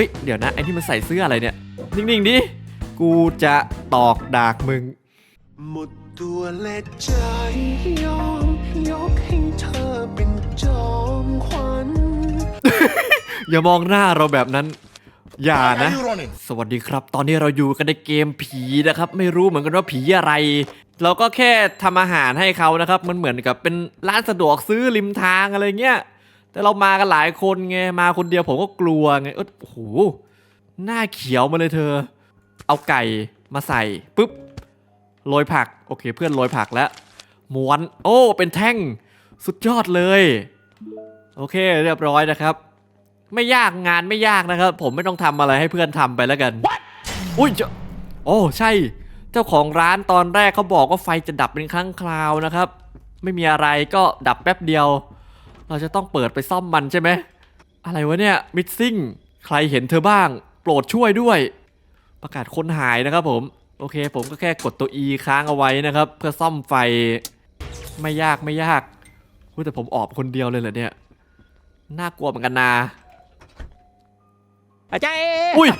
ฮ้ย เดี๋ยวนะไอ้ที่มันใส่เสื้ออะไรเนี่ย นิ่งๆดิ กูจะตอกดากมึง หมดตัวและใจยอมยกให้เธอเป็นจอมขวัญอย่ามองหน้าเราแบบนั้น อย่า Why นะ are you running? สวัสดีครับ ตอนนี้เราอยู่กันในเกมผีนะครับ ไม่รู้เหมือนกันว่าผีอะไร เราก็แค่ทำอาหารให้เขานะครับ มันเหมือนกับเป็นร้านสะดวกซื้อริมทางอะไรเงี้ย แต่เรามากันหลายคนไงมาคนเดียวผมก็กลัวไงเออโอ้โหหน้าเขียวมาเลยเธอ เอาไก่มาใส่ปุ๊บโรยผักโอเค เพื่อนโรยผักแล้วม้วน โอ้ เป็นแท่งสุดยอดเลย โอเค เรียบร้อยนะครับ ไม่ยากงานไม่ยากนะครับ ผมไม่ต้องทำอะไรให้เพื่อนทำไปแล้วกันอุ้ยเจ้าโอ้ใช่ เจ้าของร้านตอนแรกเขาบอกว่าไฟจะดับเป็นครั้งคราวนะครับ ไม่มีอะไรก็ดับแป๊บเดียว เราจะต้องเปิดไปซ่อมมันใช่ไหม อะไรวะเนี่ยมิดซิ่งใครเห็นเธอบ้าง โปรดช่วยด้วย ประกาศคนหายนะครับผมโอเค ผมก็แค่กดตัว E ค้างเอาไว้นะครับ เพื่อซ่อมไฟไม่ยากไม่ยากอุ๊ยแต่ผมออกคนเดียวเลยเหรอเนี่ยน่ากลัวเหมือนกันนาอาจารย์อุ้ย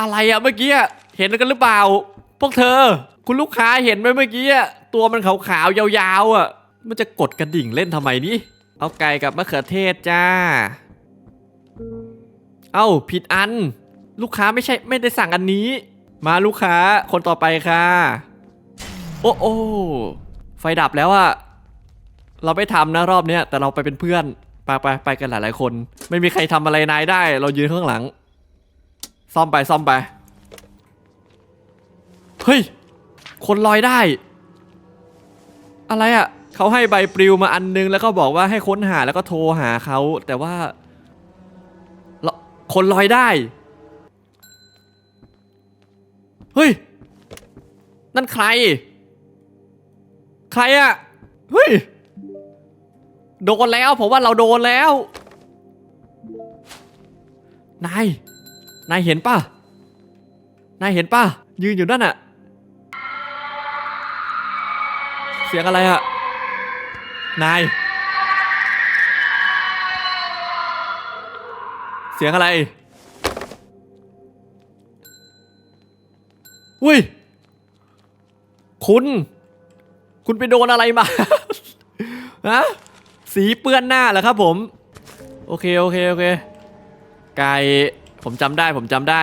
อะไรอะเมื่อกี้อะเห็นกันหรือเปล่า พวกเธอ คุณลูกค้าเห็นไหมเมื่อกี้อะ ตัวมันขาวๆยาวๆอะมันจะกดกระดิ่งเล่นทำไมนี่ เอาไก่กับมะเขือเทศจ้า เอ้าผิดอัน ลูกค้าไม่ใช่ไม่ได้สั่งอันนี้ มาลูกค้าคนต่อไปค่ะ โอ้โอ้ไฟดับแล้วอะเราไม่ทำนะรอบเนี้ยแต่เราไปเป็นเพื่อนไปไปไปกันหลายๆคน ไม่มีใครทำอะไรนายได้ เรายืนข้างหลัง ซ่อมไปซ่อมไป เฮ้ย คนลอยได้ อะไรอะ่ะเขาให้ใบปลิวมาอันนึงแล้วก็บอกว่าให้ค้นหาแล้วก็โทรหาเขาแต่ว่าคนลอยได้ เฮ้ย นั่นใคร ใครอะ่ะเฮ้ย โดนแล้วผมว่าเราโดนแล้ว นาย นายเห็นป่ะ นายเห็นป่ะ ยืนอยู่นั่นอะ เสียงอะไรอะนาย เสียงอะไร อุ้ย คุณ คุณไปโดนอะไรมา ฮะ สีเปื้อนหน้าเหรอครับผม โอเค โอเค โอเค ไก่ ผมจำได้ ผมจำได้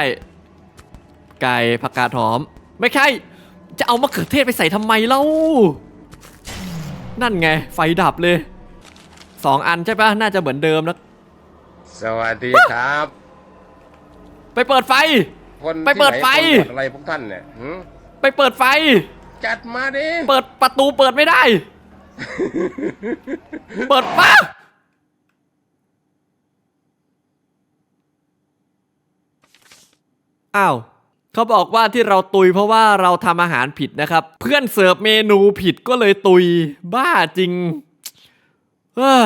ไก่ผักกาดหอม ไม่ใช่ จะเอามะเขือเทศไปใส่ทำไมเล่า นั่นไง ไฟดับเลยสองอันใช่ปะน่าจะเหมือนเดิมนะสวัสดีครับ ไปเปิดไฟ คนไปเปิดที่หนไฟคนบวชอะไรพวกท่านเนี่ยหืมไปเปิดไฟ จัดมาดิ เปิดประตูเปิดไม่ได้ เปิดปะอ้าว เขาบอกว่าที่เราตุยเพราะว่าเราทำอาหารผิดนะครับ เพื่อนเสิร์ฟเมนูผิดก็เลยตุย บ้าจริงเออ